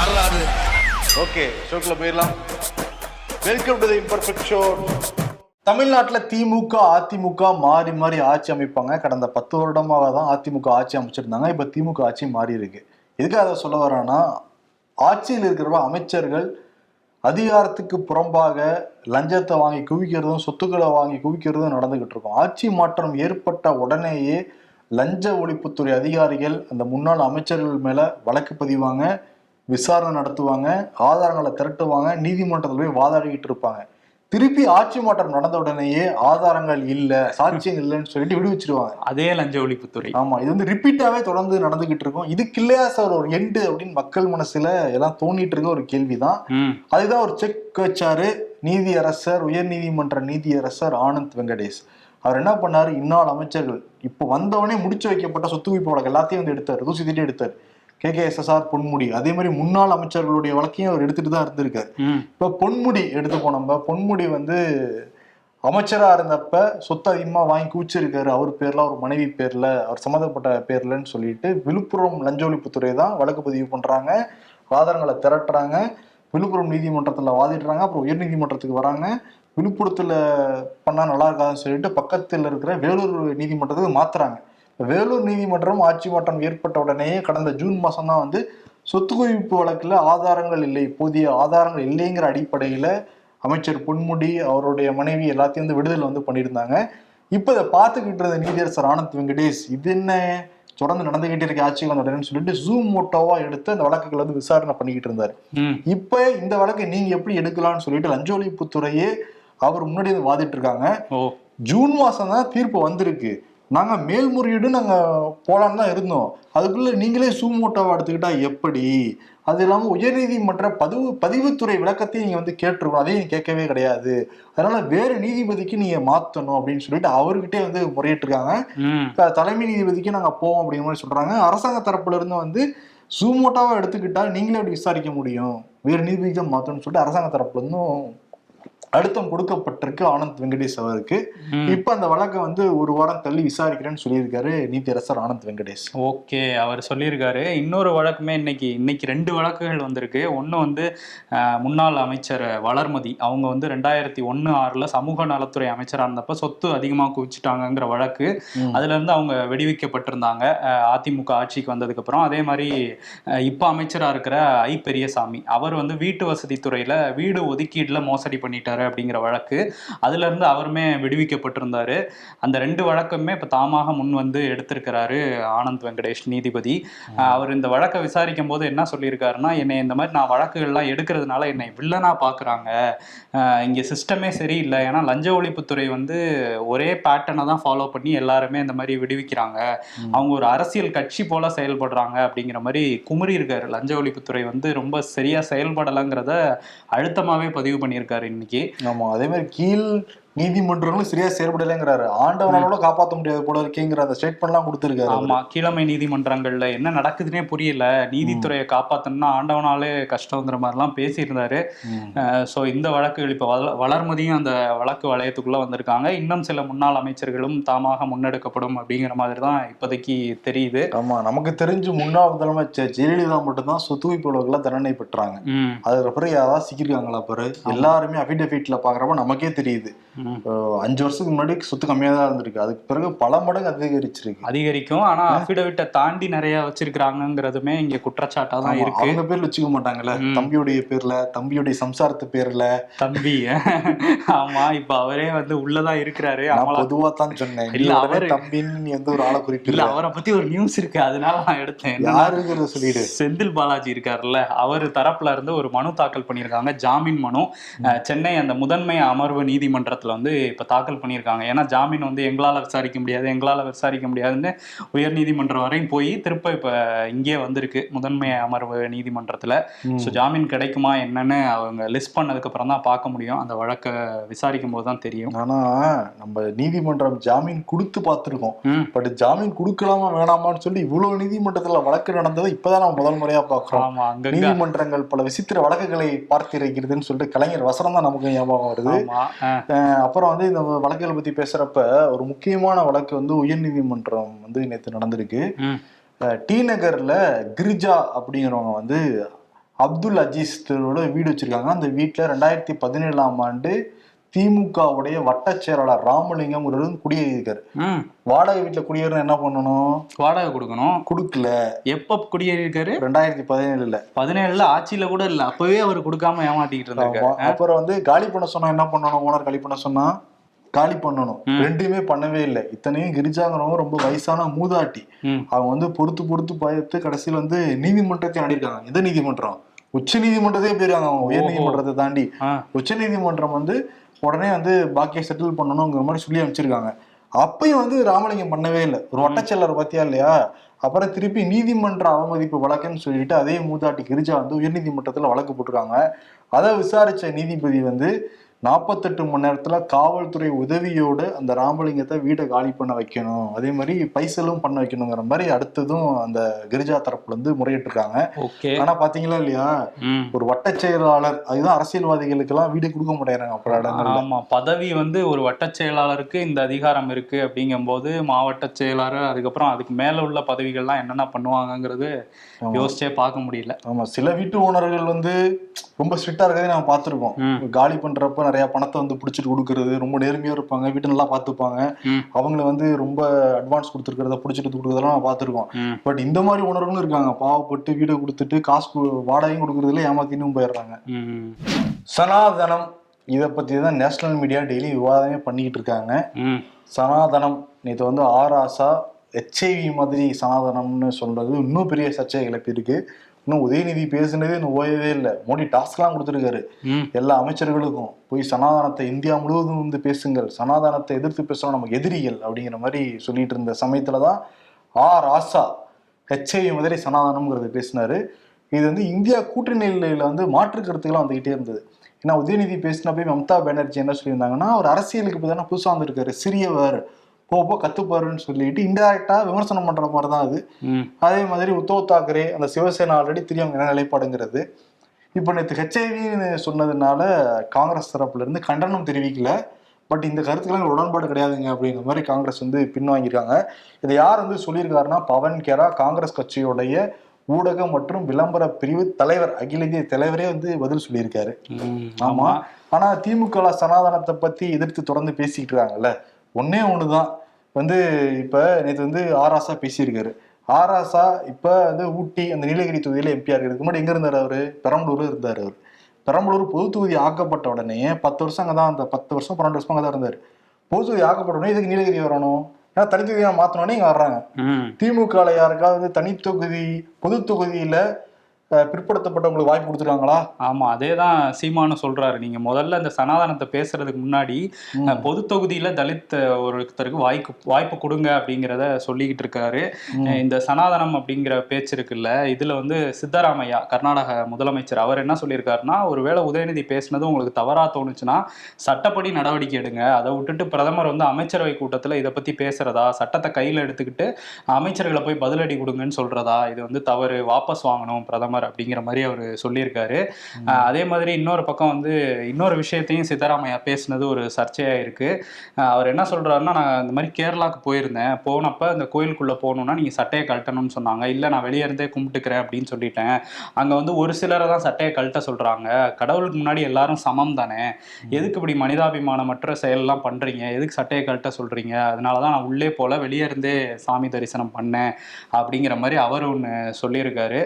வரலாறு ஓகே ஷோக்கில் போயிடலாம். Welcome to the imperfect show தமிழ்நாட்டில் திமுக அதிமுக மாறி மாறி ஆட்சி அமைப்பாங்க. கடந்த பத்து வருடமாக தான் அதிமுக ஆட்சி அமைச்சிருந்தாங்க. இப்போ திமுக ஆட்சி மாறி இருக்கு. எதுக்காக அதை சொல்ல வரேன்னா ஆட்சியில் இருக்கிற அமைச்சர்கள் அதிகாரத்துக்கு புறம்பாக லஞ்சத்தை வாங்கி குவிக்கிறதும் சொத்துக்களை வாங்கி குவிக்கிறதும் நடந்துகிட்டு இருக்கும். ஆட்சி மாற்றம் ஏற்பட்ட உடனேயே லஞ்ச ஒழிப்புத்துறை அதிகாரிகள் அந்த முன்னாள் அமைச்சர்கள் மேலே வழக்கு பதிவாங்க. விசாரணை நடத்துவாங்க ஆதாரங்களை திரட்டுவாங்க நீதிமன்றத்தில் போய் வாதாடிக்கிட்டு இருப்பாங்க. திருப்பி ஆட்சி மாற்றம் நடந்த உடனேயே ஆதாரங்கள் இல்ல சாட்சியங்கள் இல்லைன்னு சொல்லிட்டு விடுவிச்சிருவாங்க. அதே லஞ்ச ஒழிப்புத்துறை. ஆமா இது வந்து ரிப்பீட்டாவே தொடர்ந்து நடந்துகிட்டு இருக்கும். இதுக்கு இல்லையா சார் ஒரு எண்டு அப்படின்னு மக்கள் மனசுல எல்லாம் தோண்டிட்டு இருக்க ஒரு கேள்விதான். அதுதான் ஒரு செக் வச்சாரு நீதியரசர் உயர்நீதிமன்ற நீதியரசர் ஆனந்த் வெங்கடேஷ். அவர் என்ன பண்ணாரு? இன்னாள் அமைச்சர்கள். இப்போ வந்தவனே முடிச்சு வைக்கப்பட்ட சொத்து குவிப்பு வழக்கு எல்லாத்தையும் வந்து எடுத்தார். தூசி திட்டி எடுத்தார். K K S S R Ponmudi. அதே மாதிரி முன்னாள் அமைச்சர்களுடைய வழக்கையும் அவர் எடுத்துட்டு தான் இருந்திருக்காரு. இப்ப பொன்முடி எடுத்துப்போம் நம்ம பொன்முடி வந்து அமைச்சரா இருந்தப்ப சொத்து அதிகமா வாங்கி குவிச்சிருக்காரு. அவர் பேர்ல அவர் மனைவி பேர்ல அவர் சம்மந்தப்பட்ட பேர்லன்னு சொல்லிட்டு விழுப்புரம் லஞ்ச ஒழிப்புத்துறை தான் வழக்கு பதிவு பண்றாங்க. ஆதாரங்களை திரட்டுறாங்க. விழுப்புரம் நீதிமன்றத்துல வாதிடுறாங்க. அப்புறம் உயர் நீதிமன்றத்துக்கு வராங்க. விழுப்புரத்துல பண்ணா நல்லா இருக்காதுன்னு சொல்லிட்டு பக்கத்தில் இருக்கிற வேலூர் நீதிமன்றத்துக்கு மாத்துறாங்க. வேலூர் நீதிமன்றம் ஆட்சி மாற்றம் ஏற்பட்ட உடனேயே கடந்த ஜூன் மாசம் தான் வந்து சொத்து குவிப்பு வழக்குல ஆதாரங்கள் இல்லை போதிய ஆதாரங்கள் இல்லைங்கிற அடிப்படையில அமைச்சர் பொன்முடி அவருடைய மனைவி எல்லாத்தையும் வந்து விடுதலை வந்து பண்ணியிருந்தாங்க. இப்போ இதை பார்த்துக்கிட்டு இருந்த நீதியரசர் ஆனந்த் வெங்கடேஷ் இது என்ன? தொடர்ந்து நடந்துகிட்டே இருக்க ஆட்சி வந்த உடனே சொல்லிட்டு ஜூம் மோட்டோவா எடுத்து அந்த வழக்குகளை வந்து விசாரணை பண்ணிக்கிட்டு இருந்தாரு. இப்ப இந்த வழக்கை நீங்க எப்படி எடுக்கலாம்னு சொல்லிட்டு லஞ்ச ஒழிப்புத்துறையே அவர் முன்னாடி வந்து வாதிட்டு இருக்காங்க ஜூன் மாசம் தான் தீர்ப்பு வந்திருக்கு. நாங்க மேல்முறையீடு நாங்க போலான்னு தான் இருந்தோம். அதுக்குள்ள நீங்களே சூமோட்டோவா எடுத்துக்கிட்டா எப்படி? அது இல்லாம உயர்நீதிமன்ற பதிவு பதிவுத்துறை விளக்கத்தையும் நீங்க வந்து கேட்டிருக்கணும். அதையும் கேட்கவே கிடையாது. அதனால வேற நீதிபதிக்கு நீங்க மாத்தணும் அப்படின்னு சொல்லிட்டு அவர்கிட்டே வந்து முறையிட்டிருக்காங்க. தலைமை நீதிபதிக்கு நாங்க போவோம் அப்படிங்கிற மாதிரி சொல்றாங்க. அரசாங்க தரப்புல இருந்து வந்து சூமோட்டாவா எடுத்துக்கிட்டா நீங்களே அப்படி விசாரிக்க முடியும். வேற நீதிபதிக்கு தான் மாத்தணும்னு சொல்லிட்டு அரசாங்க தரப்புல இருந்தும் அழுத்தம் கொடுக்கப்பட்டிருக்கு ஆனந்த் வெங்கடேஷ் அவருக்கு. இப்ப அந்த வழக்கை வந்து ஒரு வாரம் தள்ளி விசாரிக்கிறேன்னு சொல்லியிருக்காரு நீதியரசர் ஆனந்த் வெங்கடேஷ். ஓகே அவர் சொல்லியிருக்காரு. இன்னொரு வழக்குமே இன்னைக்கு இன்னைக்கு ரெண்டு வழக்குகள் வந்திருக்கு. ஒன்று வந்து முன்னாள் அமைச்சர் வளர்மதி. அவங்க வந்து ரெண்டாயிரத்தி ஒன்று ஆறில் சமூக நலத்துறை அமைச்சராக இருந்தப்ப சொத்து அதிகமாக குவிச்சிட்டாங்கங்கிற வழக்கு. அதுல இருந்து அவங்க வெடிவிக்கப்பட்டிருந்தாங்க. அதிமுக ஆட்சிக்கு வந்ததுக்கப்புறம் அதே மாதிரி இப்போ அமைச்சராக இருக்கிற ஐ பெரியசாமி. அவர் வந்து வீட்டு வசதித்துறையில் வீடு ஒதுக்கீட்டில் மோசடி பண்ணிட்டாரு. அப்படிங்கிற வழக்கு. அதுல இருந்து அவருமே விடுவிக்கப்பட்டிருந்தாரு. அந்த ரெண்டு வழக்குமே இப்போ தாமாக முன் வந்து எடுத்திருக்கிறாரு ஆனந்த் வெங்கடேஷ் நீதிபதி. அவர் இந்த வழக்கை விசாரிக்கும் போது என்ன சொல்லியிருக்காருன்னா என்னை இந்த மாதிரி நான் வழக்குகள்லாம் எடுக்கிறதுனால என்னை வில்லனா பார்க்குறாங்க இங்கே சிஸ்டமே சரியில்லை. ஏன்னா லஞ்ச ஒழிப்புத்துறை வந்து ஒரே பேட்டர்னை தான் ஃபாலோ பண்ணி எல்லாருமே இந்த மாதிரி விடுவிக்கிறாங்க. அவங்க ஒரு அரசியல் கட்சி போல செயல்படுறாங்க. அப்படிங்கிற மாதிரி குமுறி இருக்காரு. லஞ்ச ஒழிப்புத்துறை வந்து ரொம்ப சரியா செயல்படலைங்கிறத அழுத்தமாவே பதிவு பண்ணியிருக்காரு இன்னைக்கு. ஆமா அதே மாதிரி கீழ் நீதிமன்றங்களும் சரியா செயல்படலைங்கிறாரு. ஆண்டவனால காப்பாற்ற முடியாது போல இருக்கேங்கிற அந்த ஸ்டேட்மெண்ட்லாம் கொடுத்திருக்காரு. ஆமா கீழமை நீதிமன்றங்கள்ல என்ன நடக்குதுன்னே புரியல. நீதித்துறையை காப்பாத்தணும்னா ஆண்டவனாலே கஷ்டங்கிற மாதிரிலாம் பேசியிருந்தாரு. ஸோ இந்த வழக்குகள் இப்போ வள வளர்மதியும் அந்த வழக்கு வளையத்துக்குள்ள வந்திருக்காங்க. இன்னும் சில முன்னாள் அமைச்சர்களும் தாமாக முன்னெடுக்கப்படும் அப்படிங்கிற மாதிரி தான் இப்போதைக்கு தெரியுது. ஆமா நமக்கு தெரிஞ்சு முன்னாள் முதலமைச்சர் ஜெயலலிதா மட்டும்தான் சொத்து குவிப்பு வழக்குல தண்டனை பெற்றாங்க. அதுக்கப்புறம் யாராவது சிக்கிருக்காங்களா பாரு? எல்லாருமே அபிடபிட்ல பாக்குறப்ப நமக்கே தெரியுது. இப்போ அஞ்சு வருஷத்துக்கு முன்னாடி சொத்து கம்மியா தான் இருந்திருக்கு. அதுக்கு பிறகு பல மடங்கு அதிகரிச்சிருக்கு. அதிகரிக்கும். ஆனா அஃபிடவிட்டை தாண்டி நிறைய வச்சிருக்கிறாங்கிறதுமே இங்க குற்றச்சாட்டா தான் இருக்கு. அவங்க பேர்ல வச்சுக்க மாட்டாங்கல்ல. தம்பியுடைய பேர்ல தம்பியுடைய சம்சாரத்து பேர்ல. தம்பி. ஆமா இப்ப அவரே வந்து உள்ளதான் இருக்கிறாரு. பொதுவா தான் சொன்னேன். இல்ல, அவரு- தம்பின்னு எந்த ஒரு ஆளை இல்ல குறிப்பிடல அவரை பத்தி ஒரு நியூஸ் இருக்கு. அதனால நான் எடுத்தேன். யாருங்கிறத சொல்லிடு. செந்தில் பாலாஜி இருக்காருல்ல. அவர் தரப்புல இருந்து ஒரு மனு தாக்கல் பண்ணியிருக்காங்க. ஜாமீன் மனு. சென்னை அந்த முதன்மை அமர்வு நீதிமன்றத்துல வந்து இப்ப தாக்கல் பண்ணியிருக்காங்க. ஏன்னா ஜாமீன் வந்து எங்களால விசாரிக்க முடியாது எங்களால விசாரிக்க முடியாதுன்னு உயர் நீதிமன்றம் வரையும் போய் திருப்ப இப்ப இங்கே வந்திருக்கு முதன்மை அமர்வு நீதிமன்றத்துல. ஸோ ஜாமீன் கிடைக்குமா என்னன்னு அவங்க லிஸ்ட் பண்ணதுக்கு அப்புறம் தான் பார்க்க முடியும். அந்த வழக்கை விசாரிக்கும் போது தான் தெரியும். ஆனா நம்ம நீதிமன்றம் ஜாமீன் கொடுத்து பார்த்திருக்கோம். பட் ஜாமீன் கொடுக்கலாமா வேணாமான்னு சொல்லி இவ்வளவு நீதிமன்றத்துல வழக்கு நடந்ததை இப்பதான் நம்ம முதல் முறையா பாக்குறோம் ஆமா அங்கங்க நீதிமன்றங்கள் பல விசித்திர வழக்குகளை பார்த்திருக்கிறதுன்னு சொல்லிட்டு கலைஞர் வசனம் தான் நமக்கு ஞாபகம் வருது. அப்புறம் வந்து இந்த வழக்குகளை பத்தி பேசுறப்ப ஒரு முக்கியமான வழக்கு வந்து உயர்நீதிமன்றம் வந்து நேற்று நடந்திருக்கு. டி நகர்ல கிரிஜா அப்படிங்கிறவங்க வந்து அப்துல் அஜீஸ் வீடு வச்சிருக்காங்க. அந்த வீட்டுல ரெண்டாயிரத்தி பதினேழாம் ஆண்டு திமுகவுடைய வட்டச் செயலாளர் ராமலிங்கம் ஒரு குடியேறியிருக்காரு வாடகை வீட்டுல குடியேறினா என்ன பண்ணணும்? வாடகை கொடுக்கணும். கொடுக்கல. எப்ப குடியேறியிருக்காரு? ரெண்டாயிரத்தி பதினேழுல. பதினேழுல ஆட்சியில கூட இல்ல. அப்பவே அவர் கொடுக்காம ஏமாத்திக்கிட்டு இருந்தாரு ஆமா. அப்புறம் வந்து காலி பண்ண சொன்னா என்ன பண்ணணும்? ஓனர் காலி பண்ண சொன்னா காலி பண்ணணும். ரெண்டுமே பண்ணவே இல்லை. இத்தனையும் கிரிஜாங்கிறவங்க ரொம்ப வயசான மூதாட்டி. அவங்க வந்து பொறுத்து பொறுத்து பார்த்து கடைசியில் வந்து நீதிமன்றத்தை நாடிருக்காங்க எந்த நீதிமன்றம்? உச்ச நீதிமன்றத்தையே போயிருக்காங்க அவங்க. உயர் நீதிமன்றத்தை தாண்டி. உச்ச நீதிமன்றம் வந்து உடனே வந்து பாக்கியை செட்டில் பண்ணணுங்கிற மாதிரி சொல்லி அமைச்சிருக்காங்க அப்பயும் வந்து ராமலிங்கம் பண்ணவே இல்லை. ஒரு வட்டச்செல்லர் பத்தியா இல்லையா? அப்புறம் திருப்பி நீதிமன்ற அவமதிப்பு வழக்குன்னு சொல்லிட்டு அதே மூதாட்டி கிரிஜா வந்து உயர்நீதிமன்றத்துல வழக்கு போட்டிருக்காங்க. அதை விசாரிச்ச நீதிபதி வந்து நாற்பத்தெட்டு மணி நேரத்துல காவல்துறை உதவியோடு அந்த ராமலிங்கத்தை வீட்டை காலி பண்ண வைக்கணும். அதே மாதிரி பைசலும் பண்ண வைக்கணுங்கிற மாதிரி அடுத்ததும் அந்த கிரிஜா தரப்புல இருந்து முறையிட்டிருக்காங்க. ஓகே. ஆனா பாத்தீங்களா இல்லையா? ஒரு வட்டச் செயலாளர் அதுதான் அரசியல்வாதிகளுக்கு எல்லாம் வீடு கொடுக்க மாட்டேங்கிறாங்க அப்புறம் இடங்கள்ல. ஆமா பதவி வந்து ஒரு வட்டச் செயலாளருக்கு இந்த அதிகாரம் இருக்கு அப்படிங்கும்போது மாவட்ட செயலாளர் அதுக்கப்புறம் அதுக்கு மேல உள்ள பதவிகள்லாம் என்னென்ன பண்ணுவாங்கங்கிறது யோசிச்சே பார்க்க முடியல. ஆமா சில வீட்டு ஓனர்கள் வந்து ரொம்ப ஸ்ட்ரிக்டா இருக்கறதே நம்ம பார்த்திருக்கோம். காலி பண்றப்ப நிறைய பணத்தை வந்து பிடிச்சிட்டு கொடுக்கறது ரொம்ப நேர்மையா இருப்பாங்க வீட்டை நல்லா பார்த்துப்பாங்க. ம். அவங்கள வந்து ரொம்ப அட்வான்ஸ் கொடுத்துருக்கிறத பிடிச்சிட்டு கொடுக்கறதெல்லாம் நம்ம பார்த்திருக்கோம். பட் இந்த மாதிரி உணர்வுகளும் இருக்காங்க. பாவப்பட்டு வீடை கொடுத்துட்டு காசு வாடகையும் கொடுக்கறதுல ஏமாத்தினும் போயிடுறாங்க. சனாதனம் இதை பத்தி தான் நேஷனல் மீடியா டெய்லி விவாதமே பண்ணிக்கிட்டு இருக்காங்க. சனாதனம் நேற்று வந்து ஆராசா ஹெச்ஐவி மாதிரி சனாதனம்னு சொல்றது இன்னும் பெரிய சர்ச்சையை கிளப்பியிருக்கு. இன்னும் உதயநிதி பேசுனதே இன்னும் ஓயவே இல்லை. மோடி டாஸ்க்லாம் கொடுத்துருக்காரு. எல்லா அமைச்சர்களுக்கும் போய் சனாதனத்தை இந்தியா முழுவதும் வந்து பேசுங்கள் சனாதனத்தை எதிர்த்து பேசுறோம் நம்ம எதிரிகள் அப்படிங்கிற மாதிரி சொல்லிட்டு இருந்த சமயத்துல தான் ஆ ராசா ஹெச்ஐவி மாதிரி சனாதனம்ங்கிறத பேசினாரு. இது வந்து இந்தியா கூட்டணியில வந்து மாற்று கருத்துக்கெல்லாம் வந்துகிட்டே இருந்தது. ஏன்னா உதயநிதி பேசினப்போ மம்தா பானர்ஜி என்ன சொல்லியிருந்தாங்கன்னா அவர் அரசியலுக்கு இப்போ தானே புதுசாக வந்திருக்காரு. சிறியவர் போக கத்துப்பாருன்னு சொல்லிட்டு இன்டெரக்டா விமர்சனம் பண்ற மாதிரி தான் அது அதே மாதிரி உத்தவ் தாக்கரே அந்த சிவசேனா ஆல்ரெடி தெரியும் என்ன நிலைப்பாடுங்கிறது. இப்போ நேற்று ஹெச்ஐவின்னு சொன்னதுனால காங்கிரஸ் தரப்புல இருந்து கண்டனம் தெரிவிக்கல. பட் இந்த கருத்துக்கள் உடன்பாடு கிடையாதுங்க அப்படிங்கிற மாதிரி காங்கிரஸ் வந்து பின்வாங்கியிருக்காங்க. இதை யார் வந்து சொல்லியிருக்காருன்னா பவன் கேரா காங்கிரஸ் கட்சியுடைய ஊடக மற்றும் விளம்பர பிரிவு தலைவர் அகில இந்திய தலைவரே வந்து பதில் சொல்லியிருக்காரு. ஆமா. ஆனா திமுக சனாதனத்தை பத்தி எதிர்த்து தொடர்ந்து பேசிக்கிட்டு இருக்காங்கல்ல. ஒன்னே ஒண்ணுதான். வந்து இப்ப நேற்று வந்து ஆராசா பேசியிருக்காரு. ஆராசா இப்ப வந்து ஊட்டி அந்த நீலகிரி தொகுதியில எம்பியா இருக்கிறதுக்கு முன்னாடி எங்க இருந்தாரு அவரு? பெரம்பலூர்ல இருந்தாரு அவர். பெரம்பலூர் பொது தொகுதி ஆக்கப்பட்ட உடனே பத்து வருஷம் அங்கதான் அந்த பத்து வருஷம் பன்னெண்டு வருஷம் அங்கதான் இருந்தாரு. பொது தொகுதி ஆக்கப்பட்ட உடனே இதுக்கு நீலகிரி வரணும்? ஏன்னா தனி மாத்தினோடனே இங்க வர்றாங்க. ம். திமுக ல யாருக்காவது தனி தொகுதி பொது தொகுதியில பிற்படுத்தப்பட்டவங்களுக்கு வாய்ப்பு கொடுத்துருக்காங்களா? ஆமா அதேதான் சீமானு சொல்றாரு. நீங்க முதல்ல இந்த சனாதனத்தை பேசுறதுக்கு முன்னாடி பொது தொகுதியில தலித் ஒருத்தருக்கு வாய்ப்பு வாய்ப்பு கொடுங்க அப்படிங்கிறத சொல்லிக்கிட்டு இருக்காரு. இந்த சனாதனம் அப்படிங்கிற பேச்சு இருக்குல்ல இதுல வந்து சித்தராமையா கர்நாடக முதலமைச்சர் அவர் என்ன சொல்லியிருக்காருன்னா ஒருவேளை உதயநிதி பேசுனது உங்களுக்கு தவறா தோணுச்சுன்னா சட்டப்படி நடவடிக்கை எடுங்க. அதை விட்டுட்டு பிரதமர் வந்து அமைச்சரவை கூட்டத்துல இதை பத்தி பேசுறதா சட்டத்தை கையில எடுத்துக்கிட்டு அமைச்சர்களை போய் பதிலடி கொடுங்கன்னு சொல்றதா இது வந்து தவறு. வாபஸ் வாங்கணும் பிரதமர் அப்படிங்கிற மாதிரி அவர் சொல்லியிருக்காரு. அதே மாதிரி இன்னொரு பக்கம் வந்து இன்னொரு விஷயத்தையும் சித்தராமையா பேசினது ஒரு சர்ச்சையா இருக்கு அஹ் அவர் என்ன சொல்றாருன்னா நான் இந்த மாதிரி கேரளாக்கு போயிருந்தேன். போனப்ப இந்த கோயிலுக்குள்ள போகணும்னா நீங்க சட்டையை கழட்டணும்னு சொன்னாங்க. இல்ல நான் வெளியே இருந்தே கும்பிட்டுக்கிறேன் அப்படின்னு சொல்லிட்டேன். அங்க வந்து ஒரு சிலரை தான் சட்டையை கழட்ட சொல்றாங்க. கடவுளுக்கு முன்னாடி எல்லாரும் சமம் தானே? எதுக்கு இப்படி மனிதாபிமானமற்ற செயல்லாம் பண்றீங்க? எதுக்கு சட்டையை கழட்ட சொல்றீங்க? அதனாலதான் நான் உள்ளே போல வெளியே இருந்தே சாமி தரிசனம் பண்ணேன் அப்படிங்கிற மாதிரி அவர் ஒன்று சொல்லியிருக்காரு.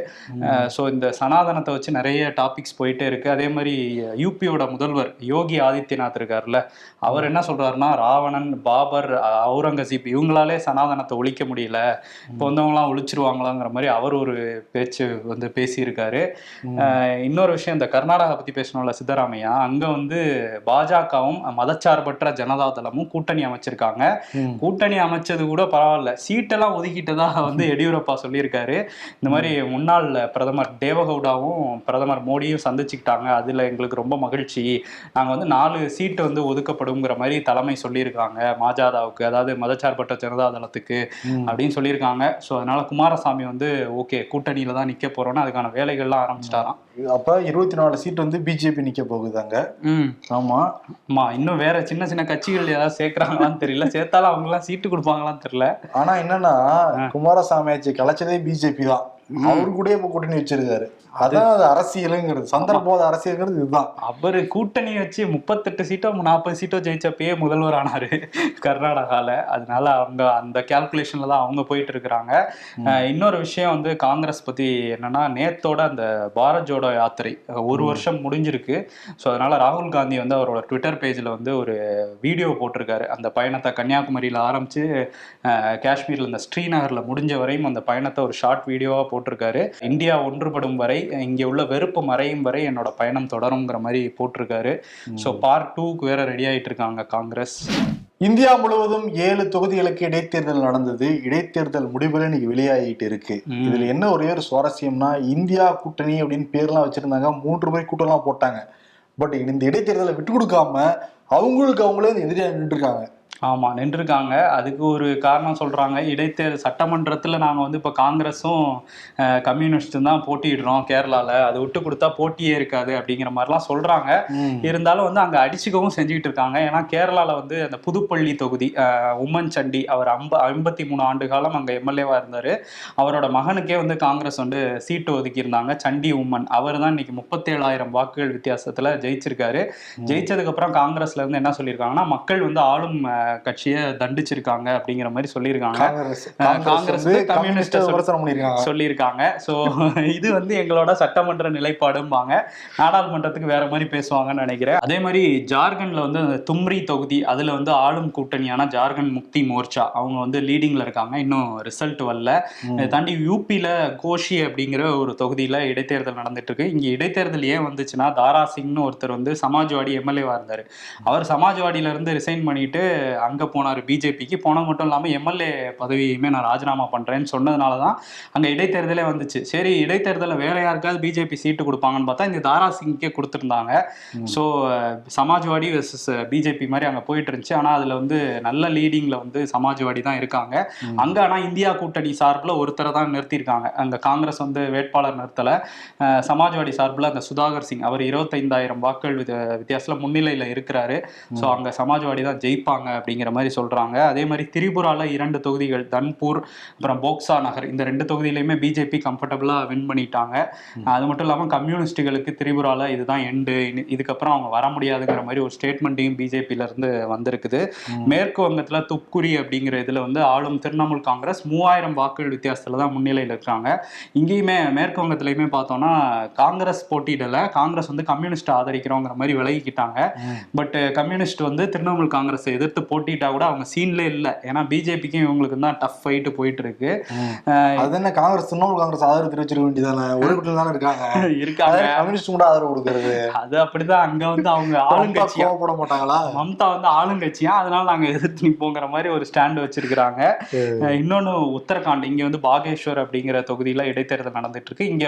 ஸோ இந்த சனாதனத்தை வச்சு நிறைய டாபிக்ஸ் போயிட்டே இருக்கு. அதே மாதிரி யூபியோட முதல்வர் யோகி ஆதித்யநாத் இருக்கார்ல அவர் என்ன சொல்றாருன்னா ராவணன் பாபர் அவுரங்கசீப் இவங்களாலே சனாதனத்தை ஒழிக்க முடியல. இப்போ வந்தவங்களாம் ஒழிச்சிருவாங்களாங்கிற மாதிரி அவர் ஒரு பேச்சு வந்து பேசியிருக்காரு. இன்னொரு விஷயம் இந்த கர்நாடகா பத்தி பேசணும்ல சித்தராமையா அங்க வந்து பாஜகவும் மதச்சார்பற்ற ஜனதா தளமும் கூட்டணி அமைச்சிருக்காங்க. கூட்டணி அமைச்சது கூட பரவாயில்ல. சீட்டெல்லாம் ஒதுக்கிட்டதா வந்து எடியூரப்பா சொல்லியிருக்காரு. இந்த மாதிரி முன்னாள் பிரதமர் தேவகவுடாவும் பிரதமர் மோடியும் சந்திச்சுக்கிட்டாங்க. அதுல எங்களுக்கு ரொம்ப மகிழ்ச்சி. நாங்க வந்து நாலு சீட்டு வந்து ஒதுக்கப்படுங்கிற மாதிரி தலைமை சொல்லியிருக்காங்க. மாஜாதாவுக்கு அதாவது மதச்சார்பற்ற ஜனதா தளத்துக்கு. அப்படின்னு சொல்லியிருக்காங்க. ஸோ அதனால குமாரசாமி வந்து ஓகே கூட்டணியில தான் நிக்க போறோம்னு அதுக்கான வேலைகள்லாம் ஆரம்பிச்சிட்டாராம். அப்ப இருபத்தி நாலு சீட் வந்து பிஜேபி நிக்க போகுதாங்க? ம். ஆமா. ஆமா இன்னும் வேற சின்ன சின்ன கட்சிகள் ஏதாவது சேர்க்கறாங்களான்னு தெரியல. சேர்த்தாலும் அவங்க எல்லாம் சீட்டு கொடுப்பாங்களான்னு தெரியல. ஆனா என்னன்னா குமாரசாமி ஆட்சி கலைச்சதே பிஜேபி தான். அவரு கூட இப்ப கூட்டணி வச்சிருக்காரு. அதான் அது அரசியலுங்கிறது. சந்தர்ப்பவாத அரசியல்ங்கிறது இதுதான். அவரு கூட்டணி வச்சு முப்பத்தெட்டு சீட்டோ நாற்பது சீட்டோ ஜெயிச்சப்பயே முதல்வர் ஆனாரு கர்நாடகால. அதனால அவங்க அந்த கால்குலேஷன்ல தான் அவங்க போயிட்டு இருக்கிறாங்க. இன்னொரு விஷயம் வந்து காங்கிரஸ் பத்தி என்னன்னா நேத்தோட அந்த பாரத் ஜோடோ யாத்திரை ஒரு வருஷம் முடிஞ்சிருக்கு. ஸோ அதனால ராகுல் காந்தி வந்து அவரோட ட்விட்டர் பேஜ்ல வந்து ஒரு வீடியோ போட்டிருக்காரு. அந்த பயணத்தை கன்னியாகுமரியில ஆரம்பிச்சு காஷ்மீர்ல இந்த ஸ்ரீநகர்ல முடிஞ்ச வரையும் அந்த பயணத்தை ஒரு ஷார்ட் வீடியோவா போட்டிருக்காரு. இந்தியா ஒன்றுபடும் வரை இங்க உள்ள வெறுப்பு மறையும் வரை என்னோட பயணம் தொடருங்கிற மாதிரி போட்டிருக்காரு. ஸோ பார்ட் டூக்கு வேற ரெடி ஆயிட்டு இருக்காங்க காங்கிரஸ். இந்தியா முழுவதும் ஏழு தொகுதிகளுக்கு இடைத்தேர்தல் நடந்தது. இடைத்தேர்தல் முடிவுகள் இன்னைக்கு வெளியாகிட்டு இருக்கு. இதுல என்ன ஒரே ஒரு சுவாரஸ்யம்னா இந்தியா கூட்டணி அப்படின்னு பேர்லாம் வச்சிருந்தாங்க. மூன்று முறை கூட்டம்லாம் போட்டாங்க. பட் இந்த இடைத்தேர்தலை விட்டு கொடுக்காம அவங்களுக்கு அவங்களே எதிரியா நின்று இருக்காங்க. ஆமா நின்றுருக்காங்க. அதுக்கு ஒரு காரணம் சொல்றாங்க. இடைத்தேர்தல் சட்டமன்றத்துல நாங்க வந்து இப்ப காங்கிரஸும் அஹ், கம்யூனிஸ்டும் தான் போட்டியிடுறோம் கேரளால. அது விட்டு கொடுத்தா போட்டியே இருக்காது அப்படிங்கிற மாதிரிலாம் சொல்றாங்க. இருந்தாலும் வந்து அங்க அடிச்சுக்கவும் செஞ்சுக்கிட்டு இருக்காங்க. ஏன்னா கேரளால வந்து அந்த புதுப்பள்ளி தொகுதி உம்மன் சண்டி அவர் ஐம்ப ஐம்பத்தி மூணு ஆண்டு காலம் அங்க எம்எல்ஏவா இருந்தாரு. அவரோட மகனுக்கே வந்து காங்கிரஸ் வந்து சீட்டு ஒதுக்கி இருந்தாங்க சண்டி உம்மன். அவர் தான் இன்னைக்கு முப்பத்தேழாயிரம் வாக்குகள் வித்தியாசத்துல ஜெயிச்சிருக்காரு. ஜெயிச்சதுக்கு அப்புறம் காங்கிரஸ்ல இருந்து என்ன சொல்லியிருக்காங்கன்னா மக்கள் வந்து ஆளும் கட்சியை தண்டிச்சிருக்காங்க அப்படிங்கிற மாதிரி சொல்லியிருக்காங்க. காங்கிரஸ் கம்யூனிஸ்ட சொல்லியிருக்காங்க. ஸோ இது வந்து எங்களோட சட்டமன்ற நிலைப்பாடும்பாங்க. நாடாளுமன்றத்துக்கு வேற மாதிரி பேசுவாங்கன்னு நினைக்கிறேன். அதே மாதிரி ஜார்க்கண்ட்ல வந்து தும்ரி தொகுதி அதுல வந்து ஆளும் கூட்டணியான ஜார்க்கண்ட் முக்தி மோர்ச்சா அவங்க வந்து லீடிங்ல இருக்காங்க. இன்னும் ரிசல்ட் வரல. தாண்டி யூபியில கோஷி அப்படிங்கிற ஒரு தொகுதியில இடைத்தேர்தல் நடந்துட்டு இருக்கு இங்க இடைத்தேர்தல் ஏன் வந்துச்சுன்னா தாரா சிங்னு ஒருத்தர் வந்து சமாஜ்வாடி எம்எல்ஏவா இருந்தாரு. அவர் சமாஜ்வாடியில இருந்து ரிசைன் பண்ணிட்டு அங்க போனாரு பிஜேபிக்கு போனது மட்டும் இல்லாம எம்எல்ஏ பதவியுமே நான் ராஜினாமா பண்றேன்னு சொன்னதுனால தான் அங்க இடைத்தேர்தலே வந்துச்சு. சரி இடைத்தேர்தலில் வேற யாருக்காவது பிஜேபி சீட்டு கொடுப்பாங்கன்னு பார்த்தா இந்த தாரா சிங்கே கொடுத்துருந்தாங்க. ஸோ சமாஜ்வாடி வெர்சஸ் பிஜேபி மாதிரி அங்க போயிட்டு இருந்துச்சு. ஆனா அதுல வந்து நல்ல லீடிங்ல வந்து சமாஜ்வாடி தான் இருக்காங்க. அங்க ஆனா இந்தியா கூட்டணி சார்பில் ஒருத்தரை தான் நிறுத்தியிருக்காங்க. அங்க காங்கிரஸ் வந்து வேட்பாளர் நிறுத்தல. சமாஜ்வாடி சார்பில் அந்த சுதாகர் சிங். அவர் இருபத்தைந்தாயிரம் வாக்குகள் வித- வித்தியாசத்துல முன்னிலையில இருக்கிறாரு. ஸோ அங்க சமாஜ்வாடி தான் ஜெயிப்பாங்க அப்படிங்கிற மாதிரி சொல்றாங்க. அதே மாதிரி திரிபுரால இரண்டு தொகுதிகள் தன்பூர் அப்புறம் போக்சா நகர் இந்த ரெண்டு தொகுதியிலையுமே பிஜேபி கம்ஃபர்டபுளா வின் பண்ணிட்டாங்க. அது மட்டும் இல்லாம கம்யூனிஸ்டுகளுக்கு திரிபுரால இதுதான் எண்டு இதுக்கப்புறம் அவங்க வர முடியாதுங்கிற மாதிரி ஒரு ஸ்டேட்மெண்ட்டையும் பிஜேபியில இருந்து வந்திருக்குது. மேற்கு வங்கத்துல துப்குரி அப்படிங்கிற இதுல வந்து ஆளும் திரிணாமுல் காங்கிரஸ் மூவாயிரம் வாக்குகள் வித்தியாசத்துல தான் முன்னிலையில் இருக்காங்க. இங்கேயுமே மேற்கு வங்கத்திலயுமே பார்த்தோம்னா காங்கிரஸ் போட்டியிடல காங்கிரஸ் வந்து கம்யூனிஸ்ட் ஆதரிக்கிறோங்கிற மாதிரி விலகிக்கிட்டாங்க. பட் கம்யூனிஸ்ட் வந்து திரிணாமுல் காங்கிரஸை எதிர்த்து போட்டிட்டா கூட அவங்க சீன்ல இல்ல. ஏன்னா பிஜேபிக்கும் இவங்களுக்கு தான் டஃப் ஃபைட்டு போயிட்டு இருக்கு அது என்ன காங்கிரஸ் திரிணாமுல் காங்கிரஸ் ஆதரவு தெரிவிச்சிருக்க வேண்டியதானே? ஒரு கூட்டத்தில் தானே இருக்காங்க. இருக்காங்க. கம்யூனிஸ்ட் கூட ஆதரவு கொடுக்கறது. அது அப்படிதான் அங்க வந்து அவங்க ஆளுங்கட்சியா? கோவப்பட மாட்டாங்களா? மம்தா வந்து ஆளுங்கட்சியா? அதனால நாங்க எதிர்த்து நிப்போங்கிற மாதிரி ஒரு ஸ்டாண்ட் வச்சிருக்கிறாங்க. இன்னொன்னு உத்தரகாண்ட் இங்க வந்து பாகேஸ்வர் அப்படிங்கிற தொகுதியில இடைத்தேர்தல் நடந்துட்டு இருக்கு இங்க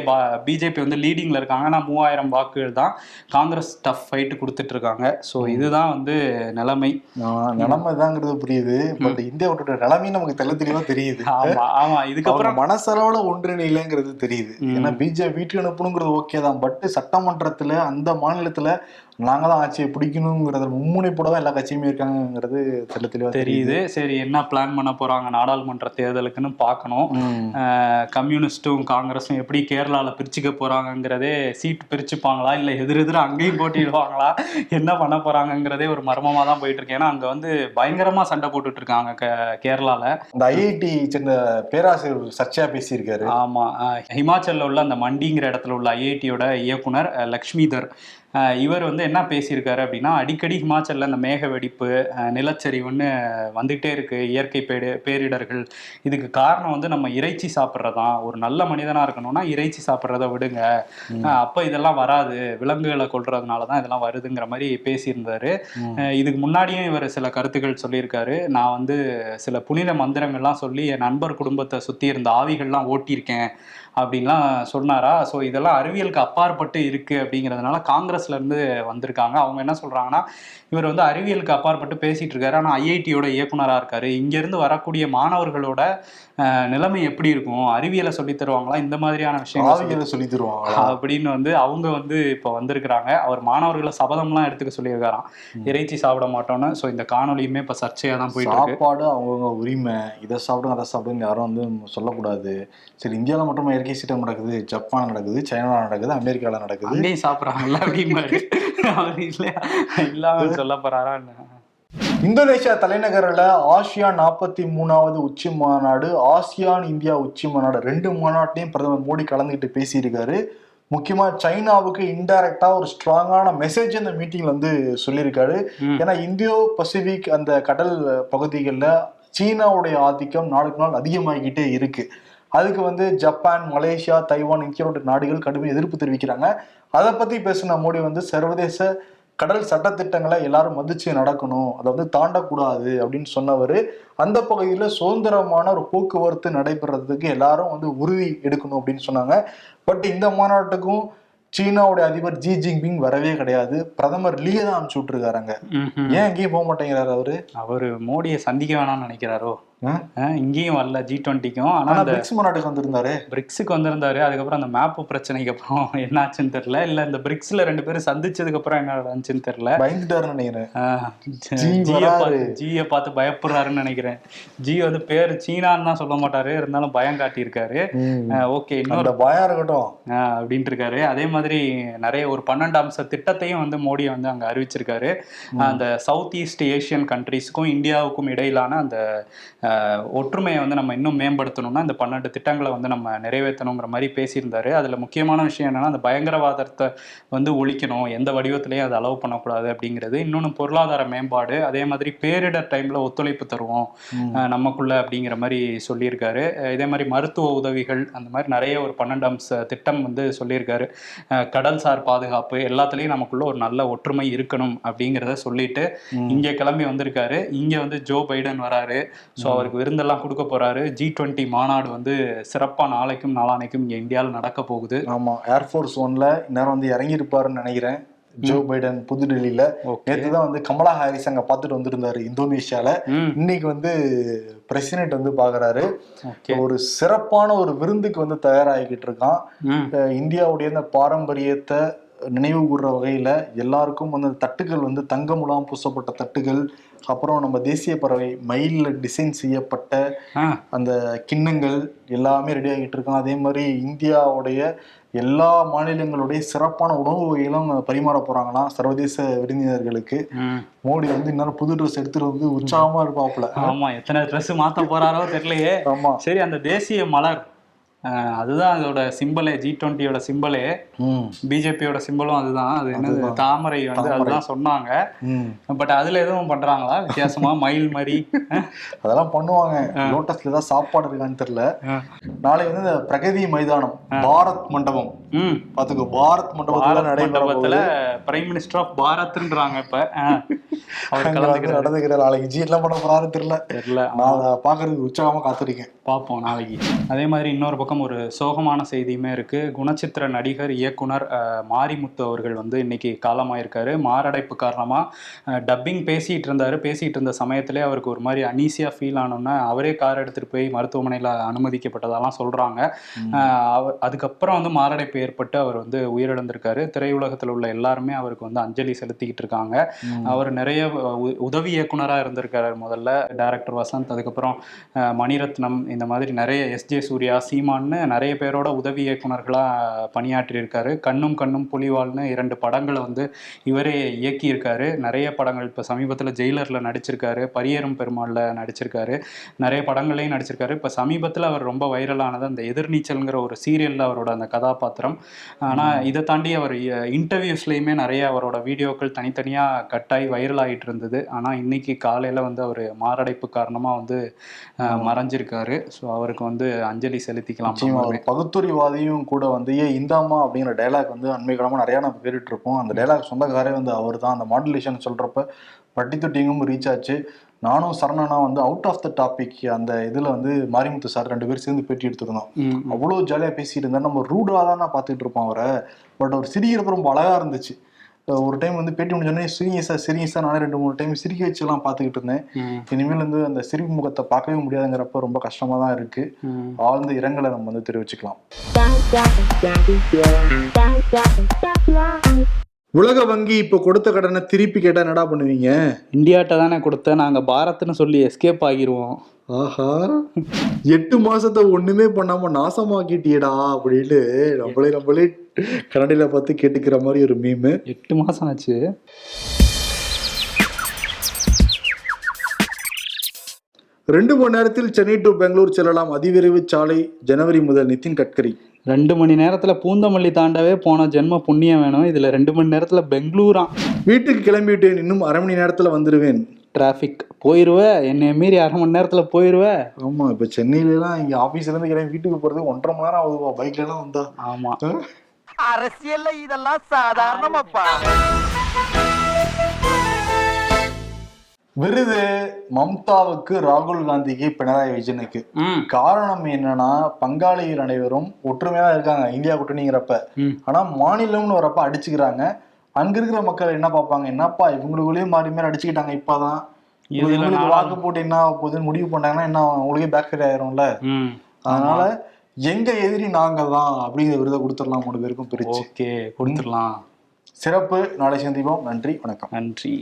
பிஜேபி வந்து லீடிங்ல இருக்காங்க. ஆனா மூவாயிரம் வாக்குகள் தான் காங்கிரஸ் டஃப் ஃபைட் கொடுத்துட்டு இருக்காங்க. ஸோ இதுதான் வந்து நிலைமை நிலைமை தாங்கிறது புரியுது பட் இந்தியாவோட நிலைமையும் நமக்கு தெள்ள தெளிவா தெரியுது. ஆமா ஆமா. இதுக்கப்புறம் மனசளவுல ஒன்றிணைலங்கிறது தெரியுது. ஏன்னா பிஜேபி வீட்டுக்கு அனுப்பணுங்கிறது ஓகே தான். பட் சட்டமன்றத்துல அந்த மாநிலத்துல நாங்க தான் ஆட்சியை பிடிக்கணுங்கிறத மும்முனைப்போட தான் எல்லா கட்சியுமே இருக்காங்கிறது தெள்ள தெளிவா தெரியுது. சரி என்ன பிளான் பண்ண போறாங்க? நாடாளுமன்ற தேர்தலுக்குன்னு பார்க்கணும். கம்யூனிஸ்ட்டும் காங்கிரஸும் எப்படி கேரளால பிரிச்சுக்க போறாங்கங்கிறதே சீட் பிரிச்சுப்பாங்களா? இல்ல எதிர் எதிர அங்கேயும் போட்டிடுவாங்களா என்ன பண்ண போறாங்கங்கிறதே ஒரு மர்மமா தான் போயிட்டு இருக்கு ஏன்னா அங்க வந்து பயங்கரமா சண்டை போட்டுட்டு இருக்காங்க கே- கேரளால. இந்த ஐஐடி சேர்ந்த பேராசிரியர் சர்ச்சையா பேசியிருக்காரு. ஆமா. அஹ் ஹிமாச்சல்ல உள்ள அந்த மண்டிங்கிற இடத்துல உள்ள ஐஐடியோட இயக்குனர் லக்ஷ்மிதர். இவர் வந்து என்ன பேசியிருக்காரு அப்படின்னா அடிக்கடி ஹிமாச்சல்ல இந்த மேக வெடிப்பு நிலச்சரிவுன்னு வந்துகிட்டே இருக்கு இயற்கை பேடு பேரிடர்கள். இதுக்கு காரணம் வந்து நம்ம இறைச்சி சாப்பிட்றதான் ஒரு நல்ல மனிதனா இருக்கணும்னா இறைச்சி சாப்பிட்றத விடுங்க. அப்ப இதெல்லாம் வராது. விலங்குகளை கொல்றதுனால தான் இதெல்லாம் வருதுங்கிற மாதிரி பேசியிருந்தாரு. இதுக்கு முன்னாடியும் இவர் சில கருத்துக்கள் சொல்லியிருக்காரு. நான் வந்து சில புனித மந்திரங்கள்லாம் சொல்லி என் நண்பர் குடும்பத்தை சுத்தி இருந்த ஆவிகள்லாம் ஓட்டியிருக்கேன். அப்படின்லாம் சொன்னாரா? ஸோ இதெல்லாம் அறிவியலுக்கு அப்பாற்பட்டு இருக்கு அப்படிங்கிறதுனால காங்கிரஸ்ல இருந்து வந்திருக்காங்க. அவங்க என்ன சொல்றாங்கன்னா இவர் வந்து அறிவியலுக்கு அப்பாற்பட்டு பேசிட்டு இருக்காரு. ஆனால் ஐஐடியோட இயக்குனரா இருக்காரு. இங்க இருந்து வரக்கூடிய மாணவர்களோட நிலைமை எப்படி இருக்கும்? அறிவியலை சொல்லித் தருவாங்களா? இந்த மாதிரியான விஷயங்கள் சொல்லி- சொல்லி தருவாங்களா? அப்படின்னு வந்து அவங்க வந்து இப்போ வந்திருக்கிறாங்க. அவர் மாணவர்களை சபதம்லாம் எடுத்துக்க சொல்லியிருக்காராம். இறைச்சி சாப்பிட மாட்டோம்னு. ஸோ இந்த காணொலியுமே இப்போ சர்ச்சையாக தான் போயிட்டு சாப்பாடு அவங்கவுங்க உரிமை. இதை சாப்பிடுங்க அதை சாப்பிடுங்க யாரும் வந்து சொல்லக்கூடாது. சரி இந்தியாவில் மட்டும் டர்க்கிஸ்டம் நடக்குது ஜப்பான் நடக்குது சைனா நடக்குது அமெரிக்கால நடக்குது. அங்கேயும் சாப்பிட்றாங்கல்ல அப்படிம்பாரு அவர் இல்ல இல்லாம சொல்ல போறாரா? இந்தோனேஷியா தலைநகரில் ஆசியா நாற்பத்தி மூணாவது உச்சி மாநாடு ஆசியான் இந்தியா உச்சி மாநாடு ரெண்டு மாநாட்டையும் பிரதமர் மோடி கலந்துக்கிட்டு பேசியிருக்காரு. முக்கியமா சைனாவுக்கு இன்டைரக்டா ஒரு ஸ்ட்ராங்கான மெசேஜ் இந்த மீட்டிங்ல வந்து சொல்லியிருக்காரு. ஏன்னா இந்தியோ பசிபிக் அந்த கடல் பகுதிகளில் சீனாவுடைய ஆதிக்கம் நாளுக்கு நாள் அதிகமாகிக்கிட்டே இருக்கு. அதுக்கு வந்து ஜப்பான் மலேசியா தைவான் இந்தியாவோட நாடுகள் கடுமையாக எதிர்ப்பு தெரிவிக்கிறாங்க. அதை பத்தி பேசின மோடி வந்து சர்வதேச கடல் சட்டத்திட்டங்களை எல்லாரும் மதிச்சு நடக்கணும் அதை வந்து தாண்டக்கூடாது அப்படின்னு சொன்னவர். அந்த பகுதியில் சுதந்திரமான ஒரு போக்குவரத்து நடைபெறதுக்கு எல்லாரும் வந்து உறுதி எடுக்கணும் அப்படின்னு சொன்னாங்க. பட் இந்த மாநாட்டுக்கும் சீனாவுடைய அதிபர் ஜி ஜின்பிங் வரவே கிடையாது. பிரதமர் லீயை தான் அனுப்பிச்சு விட்டுருக்காருங்க. ஏன் எங்கேயும் போக மாட்டேங்கிறாரு அவரு? அவரு மோடியை சந்திக்க வேணாம்னு நினைக்கிறாரோ? இங்கேயும் வரல ஜி டுவெண்ட்டிக்கும் ஆனா ஆனா அந்த பிரிக்ஸ் மாநாட்டுக்கு வந்திருந்தாரு பிரிக்ஸுக்கு வந்திருந்தாரு. அதுக்கப்புறம் அந்த மேப்பு பிரச்சனைக்கு அப்புறம் என்னாச்சுன்னு தெரியல. இல்ல இந்த பிரிக்ஸ்ல ரெண்டு பேரும் சந்திச்சதுக்கு அப்புறம் என்ன நடந்துச்சுன்னு தெரியல. பயந்துட்டாருன்னு நினைக்கிறேன். ஜியை. பார்த்து பயப்படுறாருன்னு நினைக்கிறேன். ஜி வந்து பேர் சீனான்னு தான் சொல்ல மாட்டாரு. இருந்தாலும் பயம் காட்டியிருக்காரு. ஓகே இன்னொரு பயம் இருக்கட்டும். அப்படின்ட்டு இருக்காரு அதே மாதிரி நிறைய ஒரு பன்னெண்டு அம்ச திட்டத்தையும் வந்து மோடி வந்து அங்க அறிவிச்சிருக்காரு. அந்த சவுத் ஈஸ்ட் ஏஷியன் கண்ட்ரீஸ்க்கும் இந்தியாவுக்கும் இடையிலான அந்த ஒற்றுமையை வந்து நம்ம இன்னும் மேம்படுத்தணும்னா இந்த பன்னெண்டு திட்டங்களை வந்து நம்ம நிறைவேற்றணுங்கிற மாதிரி பேசியிருந்தாரு. அதுல முக்கியமான விஷயம் என்னன்னா அந்த பயங்கரவாதத்தை வந்து ஒழிக்கணும் எந்த வடிவத்திலையும் அதை அலோவ் பண்ணக்கூடாது அப்படிங்கிறது. இன்னொன்று பொருளாதார மேம்பாடு அதே மாதிரி பேரிடர் டைம்ல ஒத்துழைப்பு தருவோம் நமக்குள்ள அப்படிங்கிற மாதிரி சொல்லியிருக்காரு. இதே மாதிரி மருத்துவ உதவிகள் அந்த மாதிரி நிறைய ஒரு பன்னெண்டு அம்ச திட்டம் வந்து சொல்லியிருக்காரு. கடல்சார் பாதுகாப்பு எல்லாத்துலேயும் நமக்குள்ள ஒரு நல்ல ஒற்றுமை இருக்கணும் அப்படிங்கிறத சொல்லிட்டு. இங்கே கிளம்பி வந்திருக்காரு. இங்கே வந்து ஜோ பைடன் வராரு. ஸோ அவருக்கு விருந்தெல்லாம் கொடுக்க போறாரு. ஜி டுவெண்ட்டி மாநாடு வந்து சிறப்பாக நாளைக்கும் நாளானைக்கும் இங்கே இந்தியாவில் நடக்க போகுது. ஆமா ஏர்ஃபோர்ஸ் ஒன்ல இந்நேரம் வந்து இறங்கி இருப்பாருன்னு நினைக்கிறேன் ஜோ பைடன் புதுடெல்லியில. நேற்று தான் வந்து கமலா ஹாரிஸ் அங்க பார்த்துட்டு வந்திருந்தாரு இந்தோனேஷியால. இன்னைக்கு வந்து பிரசிடென்ட் வந்து பாக்குறாரு ஒரு சிறப்பான ஒரு விருந்துக்கு வந்து தயாராகிக்கிட்டு இருக்கான். இந்தியாவுடைய இந்த பாரம்பரியத்தை நினைவு கூறுற வகையில எல்லாருக்கும் வந்து அந்த தட்டுகள் வந்து தங்க முலாம் பூசப்பட்ட தட்டுகள் அப்புறம் நம்ம தேசிய பறவை மயில்ல டிசைன் செய்யப்பட்ட அந்த கிண்ணங்கள் எல்லாமே ரெடி ஆகிட்டு இருக்கான் அதே மாதிரி இந்தியாவுடைய எல்லா மாநிலங்களுடைய சிறப்பான உணவு வகைகளும் பரிமாற போறாங்களாம் சர்வதேச விருந்தினர்களுக்கு மோடி வந்து இன்னும் புது ட்ரெஸ் எடுத்துட்டு வந்து உற்சாகமா இருப்பாப்புல. ஆமா எத்தனை ட்ரெஸ் மாத்த போறாரோ தெரியலையே. ஆமா. சரி அந்த தேசிய மலர் அதுதான் அதோட சிம்பலே ஜி டுவெண்ட்டியோட சிம்பலே. ம். பிஜேபியோட சிம்பலும் அதுதான். அது என்னது. தாமரை வந்து. அதுதான் சொன்னாங்க. பட் அதுல எதுவும் பண்றாங்களா? வித்தியாசமா? மயில் மாதிரி அதெல்லாம் பண்ணுவாங்க. லோட்டஸ்ல ஏதாவது சாப்பாடு இருக்கான்னு தெரியல. நாளை வந்து பிரகதி மைதானம் பாரத் மண்டபம். பாத்துக்கோ பாரத் மண்டபத்துல பாரத் நடைபெற மண்டபத்துல போகுது. பிரைம் மினிஸ்டர் ஆஃப் பாரத்ன்றாங்க இப்ப. அஹ், அவர் அங்க வந்து கலந்துக்கிறாரு. நடந்துக்கிற நாளைக்கு ஜி என்ன பண்ண போறாரு தெரியல. தெரியல. நான் பாக்குறதுக்கு உற்சாகமா காத்திருக்கேன். பார்ப்போம் நாளைக்கு. அதே மாதிரி இன்னொரு பக்கம் ஒரு சோகமான செய்தியுமே இருக்கு. குணச்சித்திர நடிகர் இயக்குனர் மாரிமுத்து அவர்கள் வந்து இன்னைக்கு காலமாயிருக்காரு. மாரடைப்பு காரணமா டப்பிங் பேசிட்டு இருந்தாரு. பேசிட்டு இருந்த சமயத்திலே அவருக்கு ஒரு மாதிரி அனீசியா ஃபீல் ஆனோன்னா அவரே கார் எடுத்துட்டு போய் மருத்துவமனையில் அனுமதிக்கப்பட்டதெல்லாம் சொல்றாங்க. அதுக்கப்புறம் வந்து மாரடைப்பு ஏற்பட்டு அவர் வந்து உயிரிழந்திருக்காரு. திரையுலகத்தில் உள்ள எல்லாருமே அவருக்கு வந்து அஞ்சலி செலுத்திக்கிட்டு இருக்காங்க. அவர் நிறைய உதவி இயக்குனராக இருந்திருக்காரு முதல்ல டைரக்டர் வசந்த். அதுக்கப்புறம் மணிரத்னம் இந்த மாதிரி நிறைய எஸ்ஜே சூர்யா சீமான்னு நிறைய பேரோட உதவி இயக்குனர்களாக பணியாற்றியிருக்காரு. கண்ணும் கண்ணும் புலிவால்னு இரண்டு படங்களை வந்து இவரே இயக்கியிருக்காரு. நிறைய படங்கள் இப்போ சமீபத்தில் ஜெயிலரில் நடிச்சிருக்காரு பரியேறும் பெருமாளில் நடிச்சிருக்காரு. நிறைய படங்களையும் நடிச்சிருக்காரு. இப்போ சமீபத்தில் அவர் ரொம்ப வைரலானது அந்த எதிர்நீச்சல்ங்கிற ஒரு சீரியலில் அவரோட அந்த கதாபாத்திரம். ஆனால் இதை தாண்டி அவர் இன்டர்வியூஸ்லேயுமே நிறைய அவரோட வீடியோக்கள் தனித்தனியாக கட்டாயி வைரல் ஆகிட்டு இருந்தது. ஆனால் இன்னைக்கு காலையில் வந்து அவர் மாரடைப்பு காரணமாக வந்து மறைஞ்சிருக்காரு. ஸோ அவருக்கு வந்து அஞ்சலி செலுத்திக்கலாம் பகுத்துரிவாதியும் கூட வந்து ஏ இந்தாமா அப்படிங்கிற டைலாக் வந்து அண்மை நிறைய நம்ம கேட்டுட்டு இருப்போம் அந்த டைலாக் சொந்தக்காரே வந்து அவர் தான் அந்த மாடுலேஷன் சொல்றப்ப பட்டி தொட்டிங்கும் ரீச் ஆச்சு. நானும் சரணனா வந்து அவுட் ஆஃப் த டாபிக் அந்த இதுல வந்து மாரிமுத்து சார் ரெண்டு பேரும் சேர்ந்து பேட்டி எடுத்திருந்தோம். அவ்வளோ ஜாலியா பேசிட்டு இருந்தா நம்ம ரூடா தான் நான் பார்த்துட்டு இருப்போம் அவரை. பட் அவர் சிரிக்கிறப்ப ரொம்ப அழகா இருந்துச்சு. ஒரு டைம் வந்து பேட்டி முடிஞ்சோடனே சிரிங்க சார் சிரிங்க சார் நானே ரெண்டு மூணு டைம் சிரிக்க வச்சுலாம் பார்த்துக்கிட்டு இருந்தேன். இனிமேல் வந்து அந்த சிரிப்பு முகத்தை பார்க்கவே முடியாதுங்கிறப்ப ரொம்ப கஷ்டமா தான் இருக்கு. ஆழ்ந்த இரங்கலை நம்ம வந்து தெரிவிச்சுக்கலாம். உலக வங்கி இப்ப கொடுத்த கடனை திருப்பி கேட்டா என்னடா பண்ணுவீங்க? இந்தியாட்ட தானே கொடுத்த நாங்க பாரத்னு சொல்லி எஸ்கேப் ஆகிருவோம். ஆஹா. எட்டு மாசத்தை ஒண்ணுமே பண்ணாம நாசமாக்கிட்டியடா அப்படின்னு நம்மளே நம்மளே கரண்டில பார்த்து கேட்டுக்கிற மாதிரி ஒரு மீமு எட்டு மாசம் ஆச்சு. ரெண்டு மணி நேரத்தில் சென்னை டு பெங்களூர் செல்லலாம். அதிவிரைவு சாலை ஜனவரி முதல் நிதின் கட்கரி. ரெண்டு மணி நேரத்துல பூந்தமல்லி தாண்டவே போன ஜென்ம புண்ணியம் வேணும். இதுல ரெண்டு மணி நேரத்துல பெங்களூரா. வீட்டுக்கு கிளம்பிவிட்டேன் இன்னும் அரை மணி நேரத்துல வந்துருவேன். டிராஃபிக் போயிருவ? என்னைய மீறி அரை மணி நேரத்துல போயிருவ? ஆமா இப்ப சென்னையில எல்லாம் இங்க ஆபீஸ்ல இருந்து கிளம்பி வீட்டுக்கு போறது ஒன்றரை மணி நேரம் ஆகுதுவா பைக்ல எல்லாம் வந்தா. ஆமா. அரசியல்ல இதெல்லாம் சாதாரணமாப்பா. விருது மம்தாவுக்கு ராகுல் காந்திக்கு பினராயி விஜயனுக்கு. காரணம் என்னன்னா பங்காளிகள் அனைவரும் ஒற்றுமையா இருக்காங்க இந்தியா கூட்டணிங்கிறப்ப. ஆனா மாநிலம்னு வரப்ப அடிச்சுக்கிறாங்க. அங்க இருக்கிற மக்கள் என்ன பார்ப்பாங்க? என்னப்பா இவங்களுக்குள்ளேயே மாறி மாறி அடிச்சுக்கிட்டாங்க இப்பதான். இவங்களுக்கு வாக்கு போட்டு என்ன போகுதுன்னு முடிவு பண்ணாங்கன்னா என்ன உங்களுக்கே பேக் ஃபயர் ஆயிரும்ல? அதனால எங்க எதிரி நாங்க தான் அப்படிங்கிற விருதை கொடுத்துடலாம் மூணு பேருக்கும் பிரிச்சு. ஓகே கொடுத்துடலாம். சிறப்பு. நாளை சந்திப்போம். நன்றி வணக்கம். நன்றி.